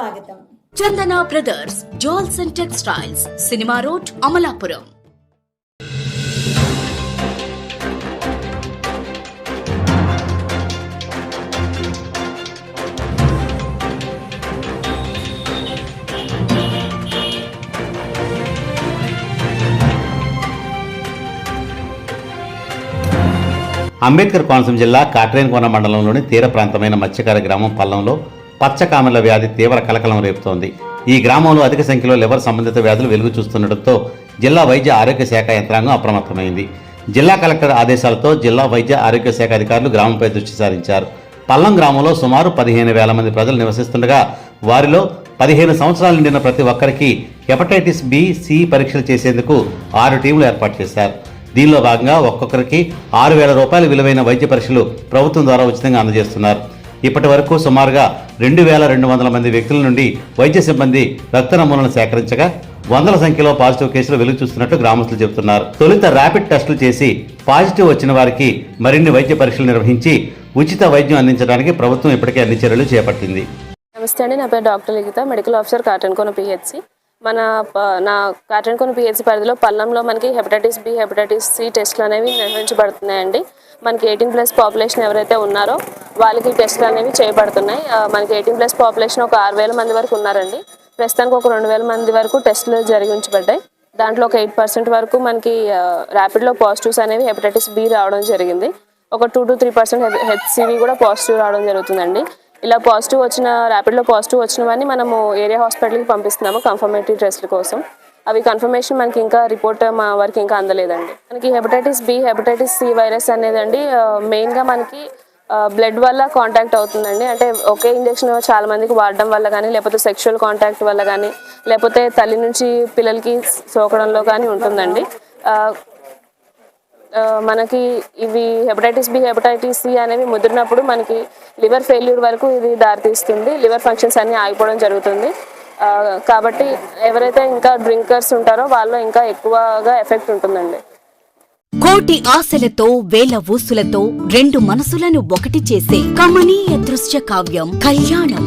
స్వాగతం. Chandana brothers jewels and textiles cinema road Amalapuram. Ambedkar Konaseema జిల్లా కాట్రేనికోన మండలంలోని తీర ప్రాంతమైన మత్స్యకార గ్రామం పల్లంలో పచ్చకామెల వ్యాధి తీవ్ర కలకలం రేపుతోంది. ఈ గ్రామంలో అధిక సంఖ్యలో లివర్ సంబంధిత వ్యాధులు వెలుగు చూస్తుండటంతో జిల్లా వైద్య ఆరోగ్య శాఖ యంత్రాంగం అప్రమత్తమైంది. జిల్లా కలెక్టర్ ఆదేశాలతో జిల్లా వైద్య ఆరోగ్య శాఖ అధికారులు గ్రామంపై దృష్టి సారించారు. పల్లం గ్రామంలో సుమారు పదిహేను వేల మంది ప్రజలు నివసిస్తుండగా వారిలో పదిహేను సంవత్సరాలు నిండిన ప్రతి ఒక్కరికి హెపటైటిస్ బి సి పరీక్షలు చేసేందుకు ఆరు టీంలు ఏర్పాటు చేశారు. దీనిలో భాగంగా ఒక్కొక్కరికి ఆరు వేల రూపాయల విలువైన వైద్య పరీక్షలు ప్రభుత్వం ద్వారా ఉచితంగా అందజేస్తున్నారు. ఇప్పటి వరకు సుమారుగా రెండు వేల రెండు వందల మంది వ్యక్తుల నుండి వైద్య సిబ్బంది రక్త నమూనాలు సేకరించగా వందల సంఖ్యలో పాజిటివ్ కేసులు వెలుగు చూస్తున్నట్టు గ్రామస్తులు చెబుతున్నారు. తొలుత ర్యాపిడ్ టెస్టులు చేసి పాజిటివ్ వచ్చిన వారికి మరిన్ని వైద్య పరీక్షలు నిర్వహించి ఉచిత వైద్యం అందించడానికి ప్రభుత్వం ఇప్పటికే అన్ని చర్యలు చేపట్టింది. నమస్తే అండి. నా పేరు doctor Likhitha medical officer Katrenikona P H C. మన నా కాటన్కోన పిహెచ్సి పరిధిలో పల్లంలో మనకి హెపటైటిస్ బి హెపటైటిస్ సి టెస్ట్లు అనేవి నిర్వహించబడుతున్నాయండి. మనకి ఎయిటీన్ ప్లస్ పాపులేషన్ ఎవరైతే ఉన్నారో వాళ్ళకి టెస్ట్లు అనేవి చేయబడుతున్నాయి. మనకి ఎయిటీన్ ప్లస్ పాపులేషన్ ఒక ఆరు వేల మంది వరకు ఉన్నారండి. ప్రస్తుతానికి ఒక రెండు వేల మంది వరకు టెస్టులు జరిగించబడ్డాయి దాంట్లో ఒక ఎయిట్ పర్సెంట్ వరకు మనకి ర్యాపిడ్లో పాజిటివ్స్ అనేవి హెపటైటిస్ బి రావడం జరిగింది. ఒక two to three percent H C V కూడా పాజిటివ్ రావడం జరుగుతుందండి. ఇలా పాజిటివ్ వచ్చిన ర్యాపిడ్లో పాజిటివ్ వచ్చినవన్నీ మనము ఏరియా హాస్పిటల్కి పంపిస్తున్నాము కన్ఫర్మేటరీ టెస్ట్ల కోసం. అవి కన్ఫర్మేషన్ మనకి ఇంకా రిపోర్ట్ మా వరకు ఇంకా అందలేదండి. మనకి hepatitis B hepatitis C virus అనేదండి మెయిన్గా మనకి బ్లడ్ వల్ల కాంటాక్ట్ అవుతుందండి. అంటే ఒకే ఇంజెక్షన్ చాలా మందికి వాడడం వల్ల కానీ లేకపోతే సెక్షువల్ కాంటాక్ట్ వల్ల కానీ లేకపోతే తల్లి నుంచి పిల్లలకి సోకడంలో కానీ ఉంటుందండి. మనకి ఇవి హెపటైటిస్ బి హెపటైటిస్ సి అనేవి ముదిరినప్పుడు మనకి లివర్ ఫెయిల్యూర్ వరకు ఇది దారితీస్తుంది. లివర్ ఫంక్షన్స్ అన్నీ ఆగిపోవడం జరుగుతుంది. కాబట్టి ఎవరైతే ఇంకా డ్రింకర్స్ ఉంటారో వాళ్ళు ఇంకా ఎక్కువగా ఎఫెక్ట్ ఉంటుందండి. కోటి ఆశలతో వేల ఊసులతో రెండు మనసులను ఒకటి చేసే కమనీయ దృశ్య కావ్యం కళ్యాణం.